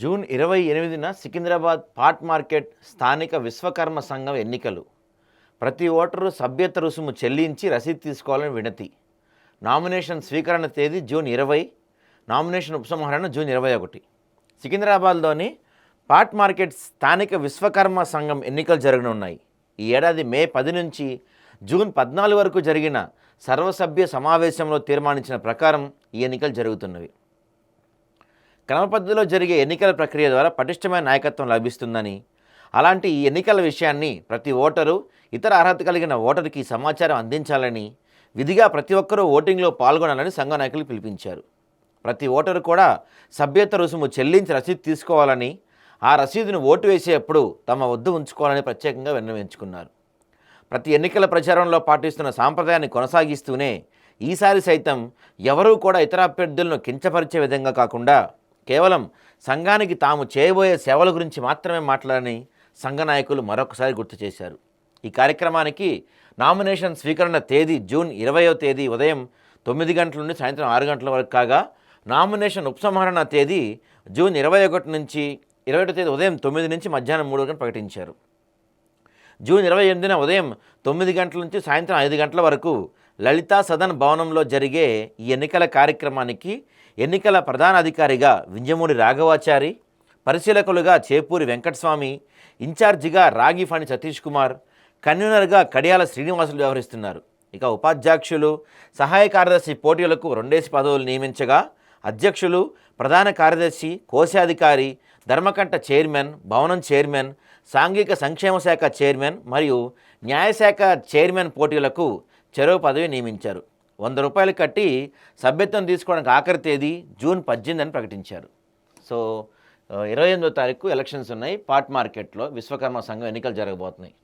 June ఇరవై ఎనిమిదిన Secunderabad pot market స్థానిక విశ్వకర్మ సంఘం ఎన్నికలు. ప్రతి ఓటరు సభ్యత రుసుము చెల్లించి రసీదు తీసుకోవాలని వినతి. నామినేషన్ స్వీకరణ తేదీ జూన్ ఇరవై నామినేషన్ ఉపసంహరణ జూన్ ఇరవై ఒకటి. సికింద్రాబాద్లోని పాట్ మార్కెట్ స్థానిక విశ్వకర్మ సంఘం ఎన్నికలు జరగనున్నాయి. ఈ ఏడాది మే పది నుంచి జూన్ పద్నాలుగు వరకు జరిగిన సర్వసభ్య సమావేశంలో తీర్మానించిన ప్రకారం ఈ ఎన్నికలు జరుగుతున్నవి. క్రమపద్ధతిలో జరిగే ఎన్నికల ప్రక్రియ ద్వారా పటిష్టమైన నాయకత్వం లభిస్తుందని అలాంటి ఈ ఎన్నికల విషయాన్ని ప్రతి ఓటరు ఇతర అర్హత కలిగిన ఓటరుకి సమాచారం అందించాలని విధిగా ప్రతి ఒక్కరూ ఓటింగ్లో పాల్గొనాలని సంఘ నాయకులు పిలిపించారు. ప్రతి ఓటరు కూడా సభ్యత రుసుము చెల్లించి రసీదు తీసుకోవాలని ఆ రసీదును ఓటు వేసేటప్పుడు తమ వద్ద ఉంచుకోవాలని ప్రత్యేకంగా విన్నవించుకున్నారు. ప్రతి ఎన్నికల ప్రచారంలో పాటిస్తున్న సాంప్రదాయాన్ని కొనసాగిస్తూనే ఈసారి సైతం ఎవరూ కూడా ఇతర అభ్యర్థులను కించపరిచే విధంగా కాకుండా కేవలం సంఘానికి తాము చేయబోయే సేవల గురించి మాత్రమే మాట్లాడని సంఘ నాయకులు మరొకసారి గుర్తు చేశారు. ఈ కార్యక్రమానికి నామినేషన్ స్వీకరణ తేదీ జూన్ ఇరవయో తేదీ ఉదయం తొమ్మిది గంటల నుండి సాయంత్రం ఆరు గంటల వరకు కాగా నామినేషన్ ఉపసంహరణ తేదీ జూన్ ఇరవై ఒకటి నుంచి ఇరవై ఒకటో తేదీ ఉదయం తొమ్మిది నుంచి మధ్యాహ్నం మూడు గంటలు ప్రకటించారు. జూన్ ఇరవై ఎనిమిదిన ఉదయం తొమ్మిది గంటల నుంచి సాయంత్రం ఐదు గంటల వరకు లలితా సదన్ భవనంలో జరిగే ఈ ఎన్నికల కార్యక్రమానికి ఎన్నికల ప్రధాన అధికారిగా వింజమూరి రాఘవాచారి పరిశీలకులుగా చేపూరి వెంకటస్వామి ఇన్ఛార్జిగా రాగిఫాణి సతీష్ కుమార్ కన్వీనర్గా కడియాల శ్రీనివాసులు వ్యవహరిస్తున్నారు. ఇక ఉపాధ్యక్షులు సహాయ కార్యదర్శి పోటీలకు రెండేసి పదవులు నియమించగా అధ్యక్షులు ప్రధాన కార్యదర్శి కోశాధికారి ధర్మకంట చైర్మన్ భవనం చైర్మన్ సాంఘిక సంక్షేమ శాఖ చైర్మన్ మరియు న్యాయశాఖ చైర్మన్ పోటీలకు చెరో పదవి నియమించారు. వంద రూపాయలు కట్టి సభ్యత్వం తీసుకోవడానికి ఆఖరి తేదీ జూన్ పద్దెనిమిది అని ప్రకటించారు. సో ఇరవై ఎనిమిదో తారీఖు ఎలక్షన్స్ ఉన్నాయి. పాట్ మార్కెట్లో విశ్వకర్మ సంఘం ఎన్నికలు జరగబోతున్నాయి.